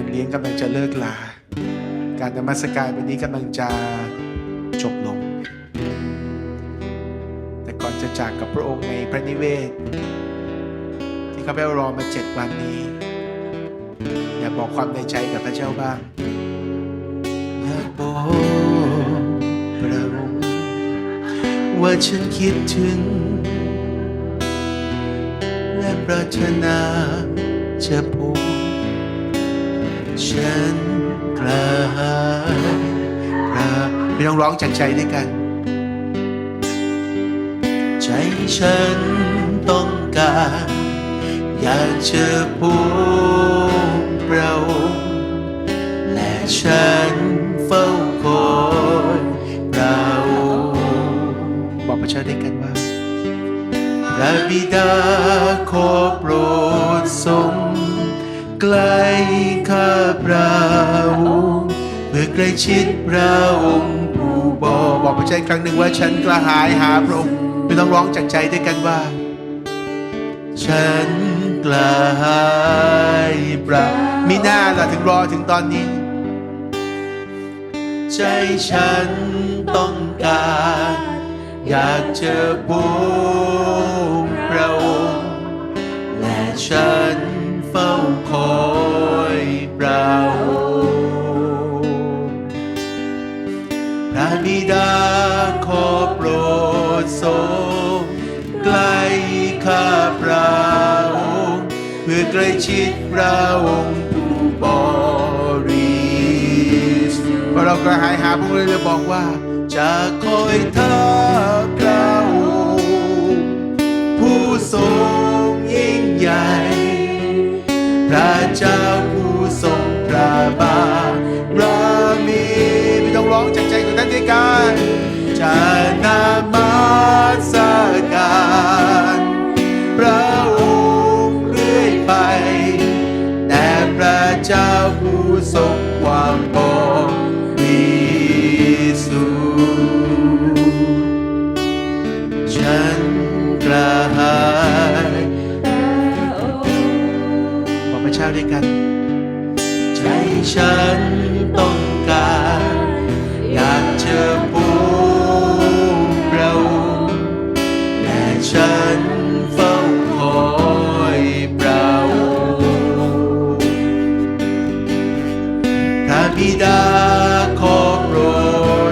านเลี้ยงกำลังจะเลิกลา การนมัสการวันนี้กำลังจะจบลง แต่ก่อนจะจากกับพระองค์ในพระนิเวศ ที่ข้าพเจ้ารอมาเจ็ดวันนี้ อยากบอกความในใจกับพระเจ้าบ้างอยากบอกพระองค์ว่าฉันคิดถึง และปรารถนาจะพบ ฉันกลายพระไม่ต้องร้องจากใจด้วยกัน ใจฉันต้องการ อยากเจะพบเราและฉันเฝ้าคอยเราบอกพระเจ้าด้วยกันว่าพระบิดาขอโปรดทรงใกล้ พระองค์เพื่อใกล้ชิดพระองค์ผู้บอกบอกพระเจ้าครั้งหนึ่งว่าฉันกระหายหาพระองค์ไม่ต้องร้องจากใจด้วยกันว่า ฉันกระหายพระมีหน้าล่ะถึงรอถึงตอนนี้ ใจฉันต้องการ อยากเจอพบพระองค์และฉันเฝ้าคอย พระองค์พระบิดาขอโปรดทรงใกล้ข้าพระองค์เพื่อใกล้ชิดพระองค์ผู้บริสุทธิ์พอเรากระหายหาพวกเราเลยบอกว่า จะคอยท่าพระองค์ผู้ทรงยิ่งใหญ่ พระเจ้า พระบารมีไม่ต้องร้องจากใจของท่านด้วยกันจะนามาสการพระองค์เรื่อยไป แต่พระเจ้าผู้ทรงความบริสุ ฉันต้องการ อยากเจอผู้เราและฉันเฝ้าคอยเราพระบิดาขอโปร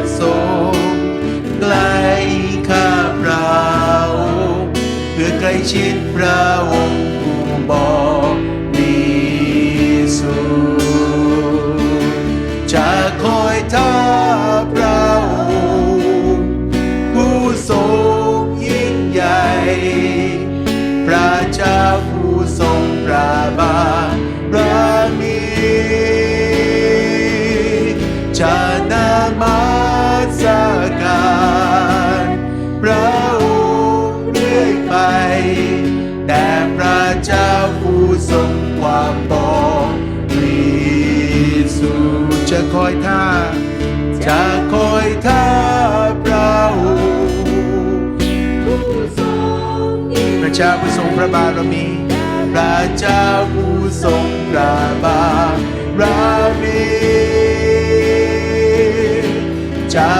ดทรงใกล้ข้าพระองค์เพื่อใกล้ชิดพระองค์ผู้บอก จะคอยท่า จะคอยท่าพระองค์พระเจ้าผู้ทรงพระบารมี พระเจ้าผู้ทรงพระบารมีจะ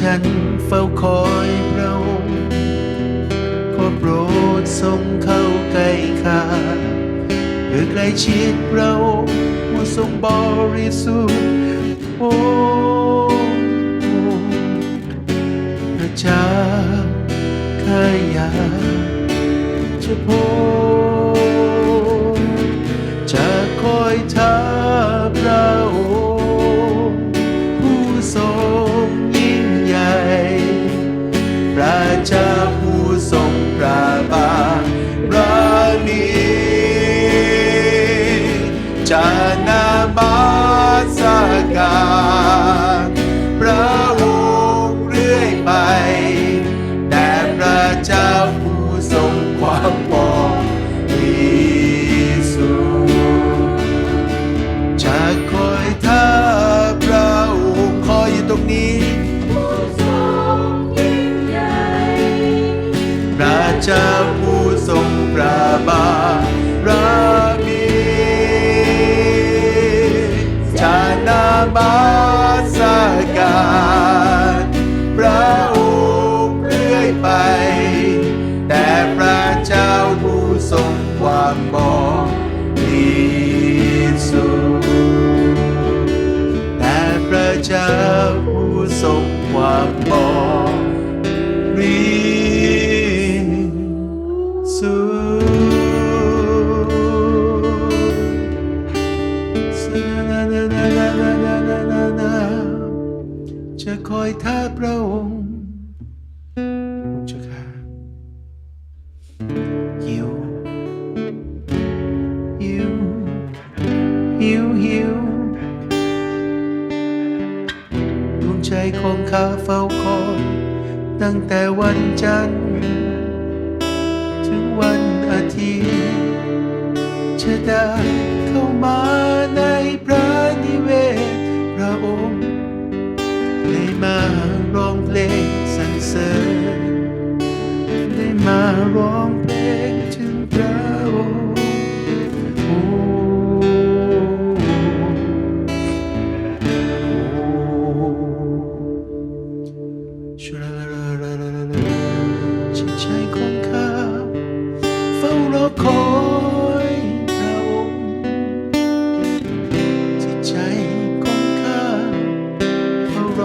ฉันเฝ้าคอยพระองค์ขอโปรดทรงเข้าใกล้ข้าเพื่อใกล้ชิดพระองค์ผู้ทรงบริสุทธิ์โอ้พระเจ้าข้าอยากจะพบ Yeah.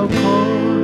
可。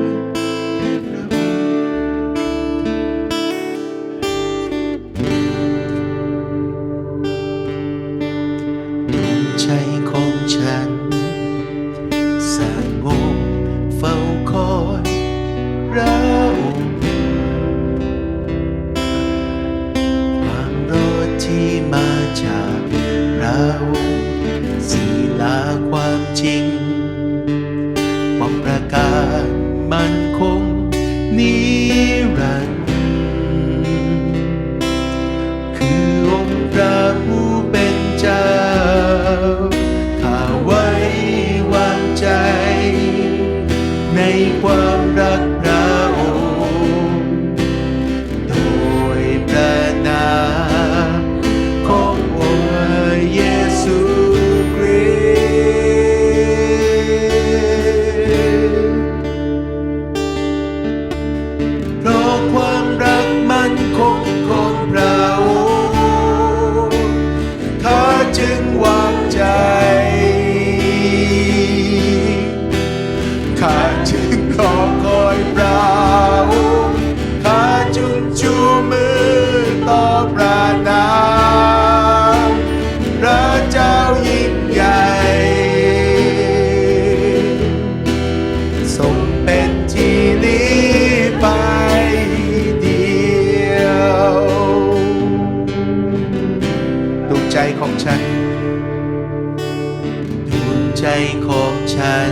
ของฉัน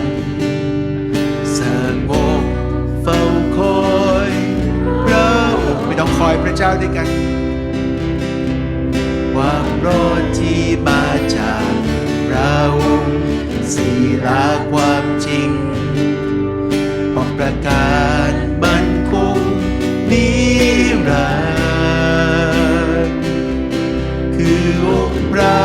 สงบเฝ้าคอยพระองค์ไม่ต้องคอยพระเจ้าด้วยกัน ความรอดที่มาจากเค์ศีลาความจริงของประกาศบันคุงนิรันด์คือองค์พระ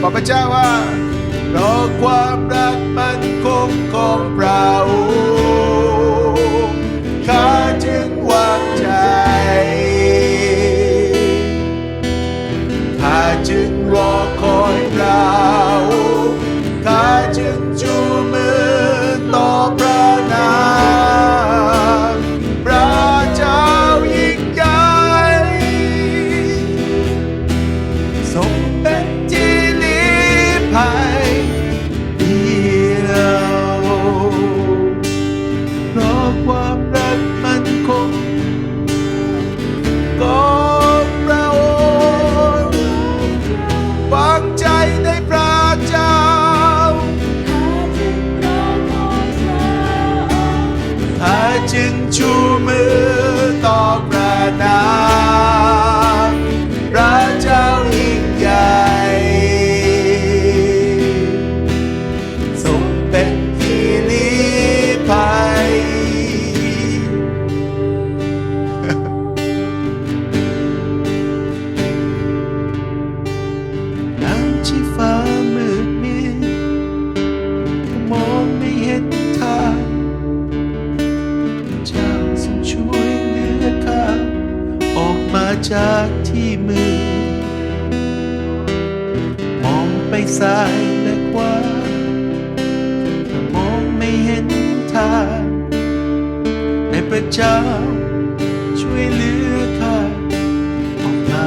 บอกพระเจ้าว่าเพราะความรักมัน พระเจ้า ช่วยเหลือข้าออกมา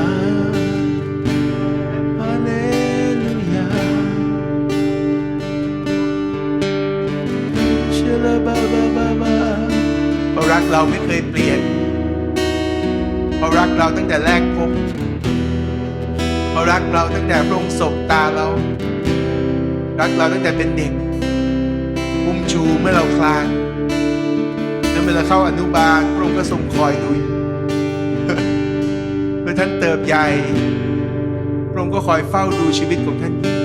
ฮาเลลูยาเชลาบาบาบาบาเพราะรักเราไม่เคยเปลี่ยนเพราะรักเราตั้งแต่แรกพบเพราะรักเราตั้งแต่พระองค์สบตาเรา รักเราตั้งแต่เป็นเด็กอุ้มชูเมื่อเราคลาน เวเมื่อเราเข้าอนุบาลพระองค์ก็ทรงคอยดูเมื่อท่านเติบใหญ่พระองค์ก็คอยเฝ้าดูชีวิตของท่านอยู่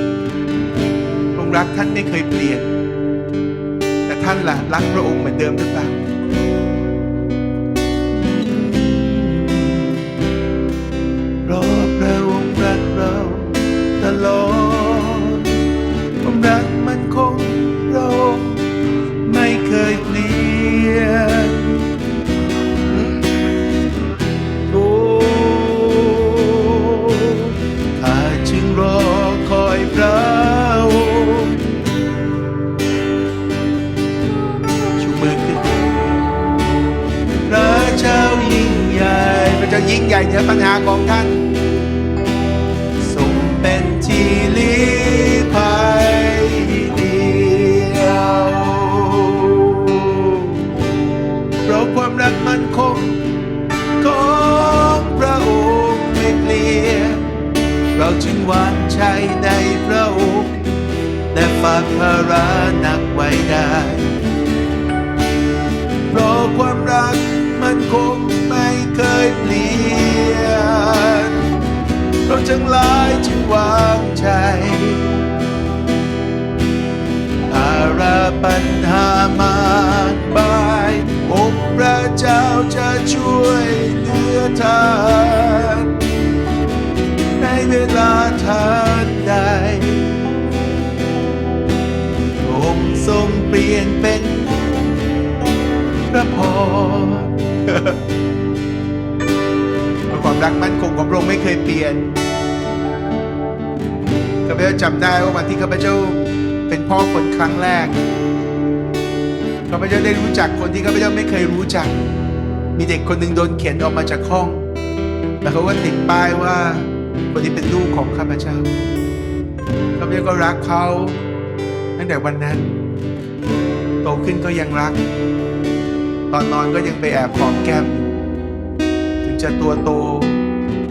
พระองค์รักท่านไม่เคยเปลี่ยน แต่ท่านล่ะรักพระองค์เหมือนเดิมหรือเปล่า ยิ่งใหญ่เหนือปัญหาของท่านทรงเป็นที่ลี้ภัยเดียวเพราะความรักมันคงของพระองค์ไม่เปลี่ยนเราจึงวางใจในพระองค์และฝากภาระหนักไว้ได้ เราจึงหลายจึงวางใจภาระปัญหามากมายองค์พระเจ้าจะช่วยเหลือท่านในเวลาท่านใดองค์ทรงเปลี่ยนเป็นพระพรความรักมั่นคงของพระองค์ไม่เคยเปลี่ยน ข้าพเจ้าจำได้ว่าวันที่ข้าพเจ้าเป็นพ่อคนครั้งแรกข้าพเจ้าได้รู้จักคนที่ข้าพเจ้าไม่เคยรู้จัก มีเด็กคนหนึ่งโดนเข็นออกมาจากห้อง แล้วเขาก็ติดป้ายว่าคนนี้เป็นลูกของข้าพเจ้าข้าพเจ้าก็รักเขาตั้งแต่วันนั้น โตขึ้นก็ยังรัก ตอนนอนก็ยังไปแอบหอมแก้มอยู่ถึงจะตัวโต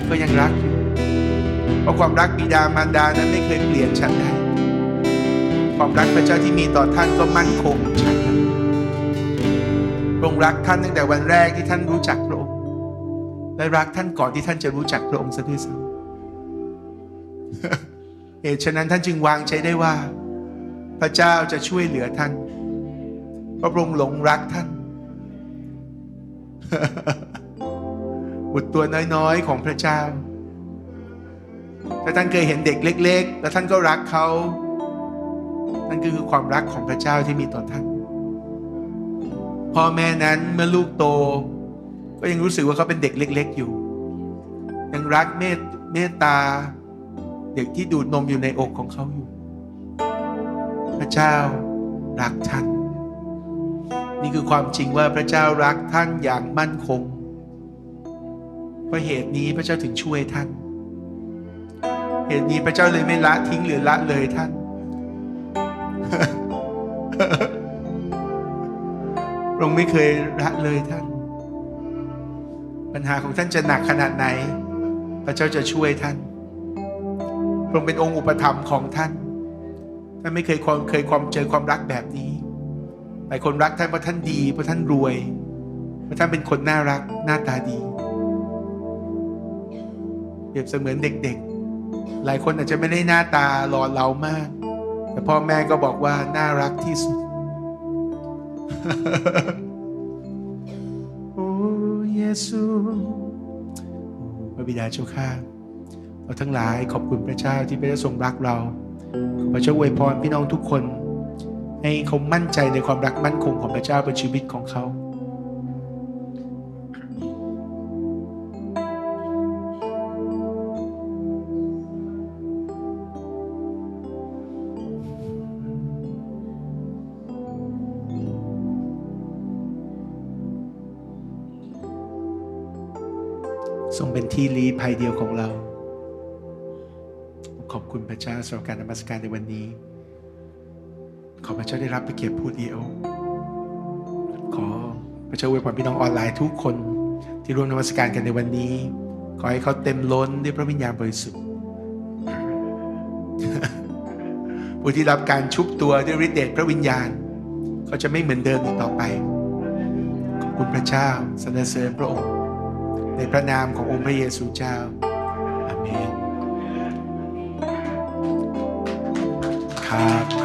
ก็ยังรักอยู่ เพราะความรักบิดามารดานั้นไม่เคยเปลี่ยนฉันได้ ความรักพระเจ้าที่มีต่อท่านก็มั่นคงฉันนั้นพระองค์รักท่านตั้งแต่วันแรกที่ท่านรู้จักพระองค์และรักท่านก่อนที่ท่านจะรู้จักพระองค์ซะด้วยซ้ำเหตุฉะนั้นท่านจึงวางใจได้ว่า พระเจ้าจะช่วยเหลือท่านเพราะพระองค์หลงรักท่านบุตรตัวน้อยๆของพระเจ้า ถ้าท่านเคยเห็นเด็กเล็ก ๆ แล้วท่านก็รักเขานั่นก็คือความรักของพระเจ้าที่มีต่อท่านพ่อแม่นั้นเมื่อลูกโต ก็ยังรู้สึกว่าเขาเป็นเด็กเล็ก ๆ อยู่ ยังรักเมตเมตตา เด็กที่ดูดนมอยู่ในอกของเขาอยู่ พระเจ้ารักท่าน นี่คือความจริงว่าพระเจ้ารักท่านอย่างมั่นคงเพราะเหตุนี้พระเจ้าถึงช่วยท่าน เหตุนี้พระเจ้าเลยไม่ละทิ้งหรือละเลยท่าน พระองค์ไม่เคยละเลยท่าน ปัญหาของท่านจะหนักขนาดไหน พระเจ้าจะช่วยท่าน พระองค์เป็นองค์อุปถัมภ์ของท่าน ท่านไม่เคยความเคยความเจอความรักแบบนี้ หลายคนรักท่านเพราะท่านดีเพราะท่านรวย เพราะท่านเป็นคนน่ารักหน้าตาดีเปรียบเสมือนเด็ก หลายคนอาจจะไม่ได้หน้าตาหล่อเหลามาก แต่พ่อแม่ก็บอกว่าน่ารักที่สุด โอ้เยซูพระบิดาเจ้าข้าเราทั้งหลายขอบคุณพระเจ้าที่พระเจ้าทรงรักเราขอพระเจ้าอวยพรพี่น้องทุกคน ให้เขามั่นใจในความรักมั่นคงของพระเจ้าบนชีวิตของเขา ที่ลี้ภัยเดียวของเรา ขอบคุณพระเจ้าสำหรับการนมัสการในวันนี้ ขอพระเจ้าได้รับพระเกียรติผู้เดียว ขอพระเจ้าอวยพรพี่น้องออนไลน์ทุกคนที่ร่วมนมัสการกันในวันนี้ ขอให้เขาเต็มล้นด้วยพระวิญญาณบริสุทธิ์ผู้ที่รับการชุบตัวด้วยฤทธิ์เดชพระวิญญาณ เขาจะไม่เหมือนเดิมอีกต่อไป ขอบคุณพระเจ้าสรรเสริญพระองค์ ในพระนามขององค์พระเยซูเจ้า อาเมน ครับ